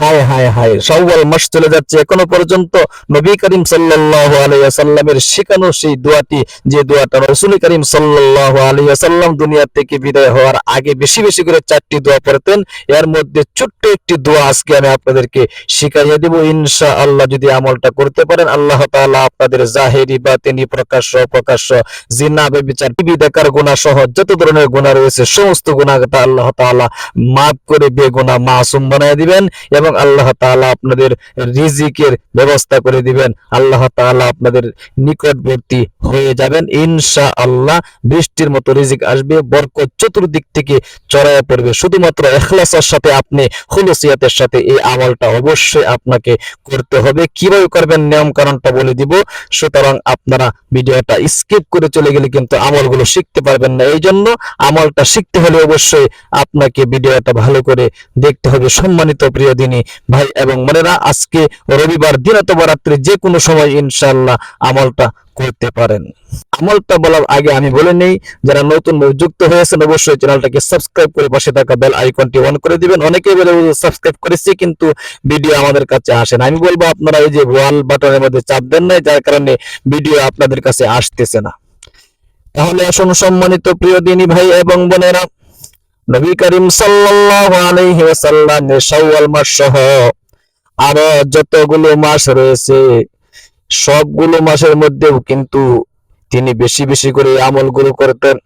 হায় হায় হায়। শাওয়াল মাস চলে যাচ্ছে। এখনও পর্যন্ত নবী করিম সাল্লাল্লাহু আলাইহি ওয়াসাল্লামের শেখানো সেই দোয়াটি, যে দোয়াটা রাসূল করিম সাল্লাল্লাহু আলাইহি ওয়াসাল্লাম দুনিয়া থেকে বিদায় হওয়ার আগে বেশি বেশি করে চারটি দোয়া পড়তেন, এর মধ্যে ছোট্ট একটি দোয়া আজকে আমি আপনাদেরকে শিখাইয়ে দেব। ইনশাআল্লাহ যদি আমলটা করতে পারেন, আল্লাহ তাআলা আপনাদের জাহেরি, বাতিনি, প্রকাশ্য, অপ্রকাশ্য, জিনা বেবিচার টিভি দেখার গুনাহ সহ যত ধরনের গুনাহ রয়েছে, সমস্ত গুনাহটা আল্লাহ তাআলা মাফ করে বেগুনাহ মাসুম বানিয়ে দিবেন এবং আল্লাহ তাআলা আপনাদের রিজিকের ব্যবস্থা করে দিবেন। আল্লাহ তাআলা আপনাদের নিকটবর্তী হয়ে যাবেন। ইনশাআল্লাহ বৃষ্টির মতো রিজিক আসবে, বরকত চতুর্দিক থেকে চড়াইয়া পড়বে। শুধুমাত্র এখলাসের সাথে আপনি, খুলুসিয়াতের সাথে এই আমলটা অবশ্যই আপনাকে করতে হবে। কীভাবে করবেন নিয়ম কারণটা বলে দিব। সুতরাং আপনারা ভিডিওটা স্কিপ করে চলে গেলে কিন্তু আমলগুলো শিখতে পারবেন না। এই জন্য আমলটা শিখতে হলে অবশ্যই আপনাকে ভিডিওটা ভালো করে দেখতে হবে। সম্মানিত প্রিয় দিনী ভাই এবং মনেরা আজকে রবিবার দিন অথবা রাত্রে যে কোনো সময় ইনশাআল্লাহ আমলটা করতে পারেন। আমলটা বলার আগে আমি বলে নেই, যারা নতুন যুক্ত হয়েছেন, অবশ্যই চ্যানেলটাকে সাবস্ক্রাইব করে পাশে থাকা বেল আইকনটি অন করে দিবেন। অনেকেই বলে সাবস্ক্রাইব করেছি, কিন্তু ভিডিও আমাদের কাছে আসে না। আমি বলব, আপনারা এই যে ওয়াল বাটনের মধ্যে চাপ দেন নাই, যার কারণে ভিডিও আপনাদের কাছে আসতেছে না। তাহলে আসুন সম্মানিত প্রিয় দিনী ভাই এবং বোনেরা নবী করিম সাল্লাল্লাহু আলাইহি ওয়াসাল্লামের শাওয়াল মাস সহ আরও যতগুলো মাস রয়েছে, সবগুলো মাসের মধ্যেও কিন্তু তিনি বেশি বেশি করে আমলগুলো করতেন।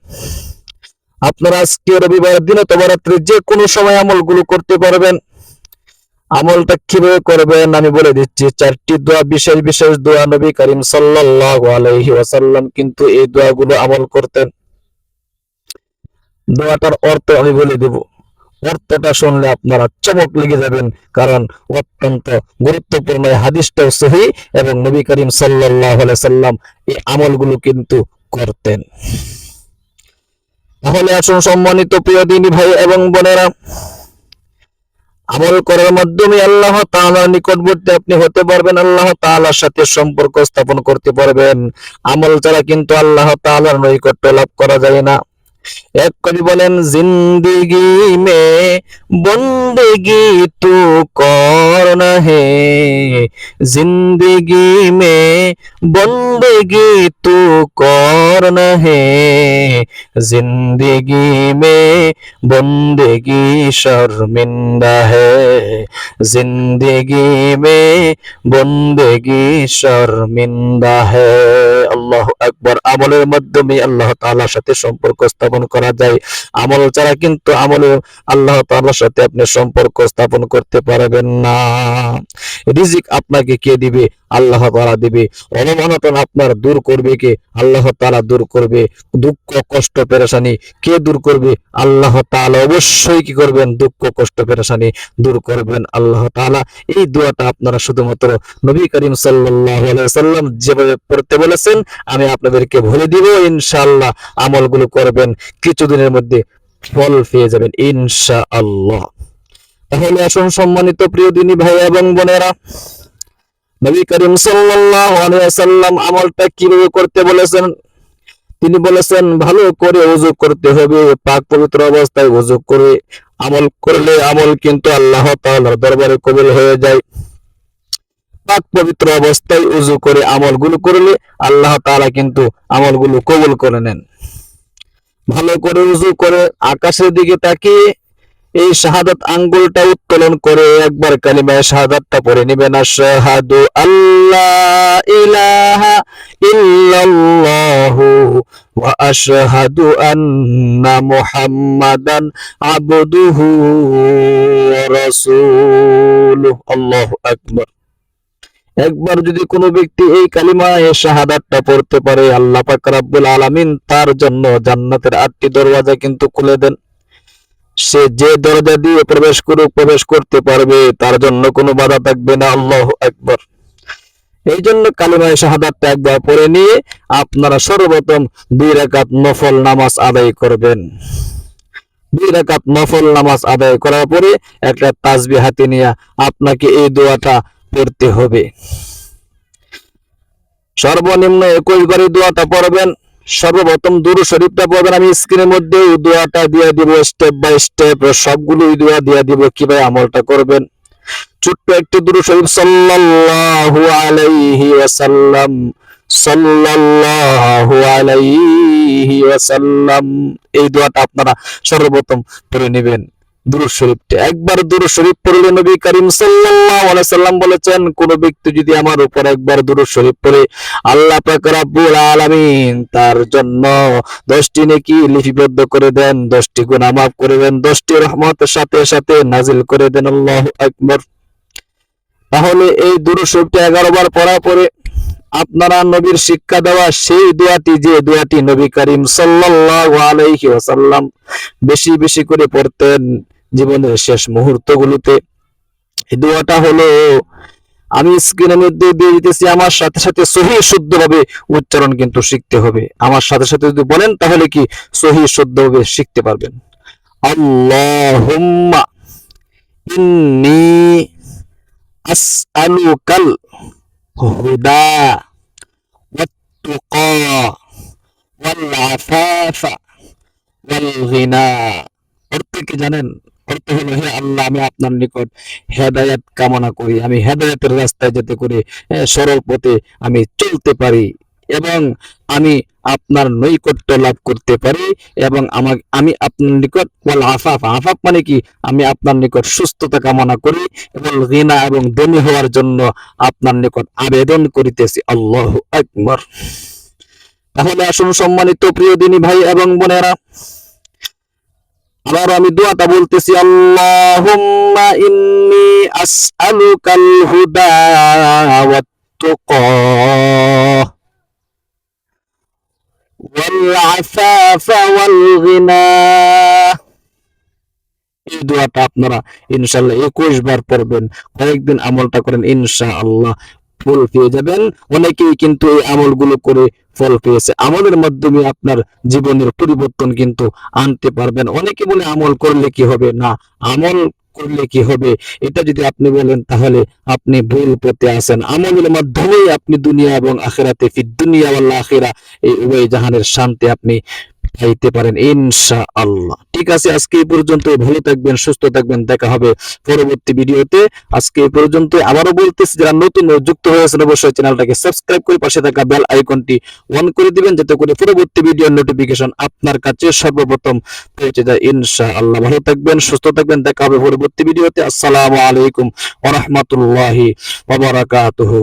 আপনারা আজকে রবিবার দিন অথবা রাত্রে যে কোনো সময় আমলগুলো করতে পারবেন। আমলটা কীভাবে করবেন আমি বলে দিচ্ছি, চারটি দোয়া, বিশেষ বিশেষ দোয়া নবী করিম সাল্লাল্লাহু আলাইহি ওয়াসাল্লাম কিন্তু এই দোয়াগুলো আমল করতেন। দোয়াটার অর্থ আমি বলে দেব। অর্থটা শুনলে আপনারা চমক লেগে যাবেন, কারণ অত্যন্ত গুরুত্বপূর্ণ হাদিসটাও সহি এবং নবী করিম আলাইহি সাল্লাম এই আমলগুলো কিন্তু করতেন। তাহলে আসুন সম্মানিত প্রিয় দিনী ভাই এবং বোনেরা, আমল করার মাধ্যমে আল্লাহ তাআলার নিকটবর্তী আপনি হতে পারবেন, আল্লাহ তাআলার সাথে সম্পর্ক স্থাপন করতে পারবেন। আমল ছাড়া কিন্তু আল্লাহ তাআলার নৈকট্য লাভ করা যায় না। এক কবি বলেন, জিন্দিগি মে বন্দেগি তু কর হে জিন্দিগি মে বন্দেগি তু কর হে জিন্দিগি মে বন্দেগি শর্মিন্দা হে। জিন্দিগি মে বন্দেগি শর্মিন্দা হে। আল্লাহ আকবর। আমলের মাধ্যমে আল্লাহ তাআলার সাথে সম্পর্ক স্থাপন করা যায়। আমল ছাড়া কিন্তু আমল আল্লাহ তাআলার সাথে আপনি সম্পর্ক স্থাপন করতে পারবেন না। রিজিক আপনাকে কে দিবে? আল্লাহ তাআলা দিবে। অনমনতন আপনার দূর করবে কে? আল্লাহ তাআলা দূর করবে। দুঃখ, কষ্ট, পেরেশানি কে দূর করবে? আল্লাহ তাআলা অবশ্যই কি করবেন? দুঃখ, কষ্ট, পেরেশানি দূর করবেন আল্লাহ তাআলা। এই দোয়াটা আপনারা শুধুমাত্র নবী করিম সাল্লাম যেভাবে পড়তে বলেছেন, আমি আপনাদেরকে ভুলে দিব, ইনশাআল্লাহ আমলগুলো করবেন, কিছুদিনের মধ্যে ফল পেয়ে যাবেন, ইনশাআল্লাহ। তাহলে আসুন সম্মানিত প্রিয় দিনী ভাই এবং বোনেরা নবী করিম ওয়াসাল্লাম আমলটা কীভাবে করতে বলেছেন? তিনি বলেছেন, ভালো করে ওযু করতে হবে, পাক পবিত্র অবস্থায় ওযু করে আমল করলে আমল কিন্তু আল্লাহ তাআলার দরবারে কবুল হয়ে যায়। পাক পবিত্র অবস্থায় উজু করে আমলগুলো করলে আল্লাহ তাআলা কিন্তু আমলগুলো কবুল করে নেন। ভালো করে উজু করে আকাশের দিকে তাকিয়ে এই শাহাদাত আঙ্গুলটা উত্তোলন করে একবার কালিমায় শাহাদাতটা পড়ে নেবেন, আশহাদু আল্লাহ ইলাহা ইল্লাল্লাহু ওয়া আশহাদু আন্না মুহাম্মাদান আবদুহু ওয়া রাসূলুহু। আল্লাহু আকবার। একবার যদি কোনো ব্যক্তি এই কালিমায় শাহাদাতটা পড়তে পারে, আল্লাহ পাক রাব্বুল আলামিন তার জন্য জান্নাতের আটটি দরওয়াজা কিন্তু খুলে দেন। সে যে দরজা দিয়ে প্রবেশ করুক, প্রবেশ করতে পারবে, তার জন্য কোনো বাধা থাকবে না। আল্লাহ একবার এই জন্য কালিমায় শাহাদাতটা একবার পড়ে নিয়ে আপনারা সর্বপ্রথম দুই রাকাত নফল নামাজ আদায় করবেন। দুই রাকাত নফল নামাজ আদায় করার পরে একটা তাসবি হাতে নিয়ে আপনাকে এই দোয়াটা পড়তে হবে। সর্বনিম্ন একুশ বারই দোয়াটা পড়বেন। সর্বপ্রথম দুরু শরীফটা পড়বেন আমি স্ক্রিনের মধ্যে এই দোয়াটা দিয়ে দিব স্টেপ বাই স্টেপ সবগুলো এই দোয়া দিয়ে দিব কীভাবে আমলটা করবেন। ছোট্ট একটি দুরু শরীফ, সাল্লাল্লাহু আলাইহি ওয়াসাল্লাম, সাল্লাল্লাহু আলাইহি ওয়াসাল্লাম। এই দোয়াটা আপনারা সর্বপ্রথম পড়ে নেবেন। দুরূদ একবার দুরূদ পড়লে নবী করিম সাল্লাল্লাহু সাল্লাম বলেছেন, কোন ব্যক্তি যদি আমার উপর একবার পড়ে, আল্লাহ তার জন্য দশটি নেকি লিপিবদ্ধ করে দেন করে দেন, দশটি রহমতের সাথে সাথে নাজিল করে দেন। তাহলে এই দুরূদ শরীফটা 11 বার পড়া পরে আপনারা নবীর শিক্ষা দেওয়া সেই দোয়াটি যে দোয়াটি নবী করিম সাল্লাল্লাহু আলাইহি ওয়াসাল্লাম বেশি বেশি করে পড়তেন জীবনের শেষ মুহূর্তগুলোতে। এই দোয়াটা হলো, আমি স্ক্রিনের মধ্যে দিয়ে দিতেছি, আমার সাথে সাথে সহি শুদ্ধভাবে উচ্চারণ কিন্তু শিখতে হবে। আমার সাথে সাথে যদি বলেন, তাহলে কি সহি শুদ্ধভাবে শিখতে পারবেন? আল্লাহুম্মা ইন্নী আসআলুকাল হুদা ওয়াত্তুকা ওয়াল আফাফা ওয়াল গিনা। অর্থ কি জানেন? হলো হে আল্লাহ, আমি আপনার নিকট হেদায়েত কামনা করি। আমি হেদায়েতের রাস্তায় যেতে করে সরল পথে আমি চলতে পারি এবং আমি আপনার নৈকট্য লাভ করতে পারি এবং আমার আমি আপনার নিকট আফাফ। আফাফ মানে কি? আমি আপনার নিকট সুস্থতা কামনা করি এবং ঋণা এবং ধনী হওয়ার জন্য আপনার নিকট আবেদন করিতেছি। আল্লাহ আকবর। তাহলে আসুন সম্মানিত প্রিয় দিনী ভাই এবং বোনেরা আবার আমি দোয়াটা বলতেছি আল্লাহুম্মা ইন্নি আসআলুকাল হুদা ওয়াত তুকা ওয়াল আফাফা ওয়াল গিনা এই দোয়াটা আপনারা ইনশাআল্লাহ একুশ বার পড়বেন কয়েকদিন আমলটা করেন ইনশাআল্লাহ ফল পেয়ে যাবেন। অনেকেই কিন্তু এই আমলগুলো করে ফল পেয়েছে। আমলের মাধ্যমে আপনার জীবনের পরিবর্তন কিন্তু আনতে পারবেন। অনেকে বলে আমল করলে কি হবে? না, আমল করলে কি হবে? এটা যদি আপনি বলেন, তাহলে আপনি ভুল পথে আছেন। আমলের মাধ্যমেই আপনি দুনিয়া এবং আখেরাতে ফির দুনিয়া ওয়াল আখেরা, এই উভয় জাহানের শান্তি আপনি পাইতে পারেন, ইনশাআল্লাহ। ঠিক আছে, আজকে এই পর্যন্ত। ভালো থাকবেন, সুস্থ থাকবেন। দেখা হবে পরবর্তী ভিডিওতে। আজকে এই পর্যন্ত আবারও বলতেছি, যারা নতুন যুক্ত হয়েছেন অবশ্যই চ্যানেলটাকে সাবস্ক্রাইব করে পাশে থাকা বেল আইকনটি অন করে দিবেন, যাতে করে পরবর্তী ভিডিওর নোটিফিকেশন আপনার কাছে সর্বপ্রথম পৌঁছে যায়। ইনশাআল্লাহ। ভালো থাকবেন, সুস্থ থাকবেন। দেখা হবে পরবর্তী ভিডিওতে। আসসালামু আলাইকুম ওয়া রাহমাতুল্লাহি ওয়া বারাকাতুহু।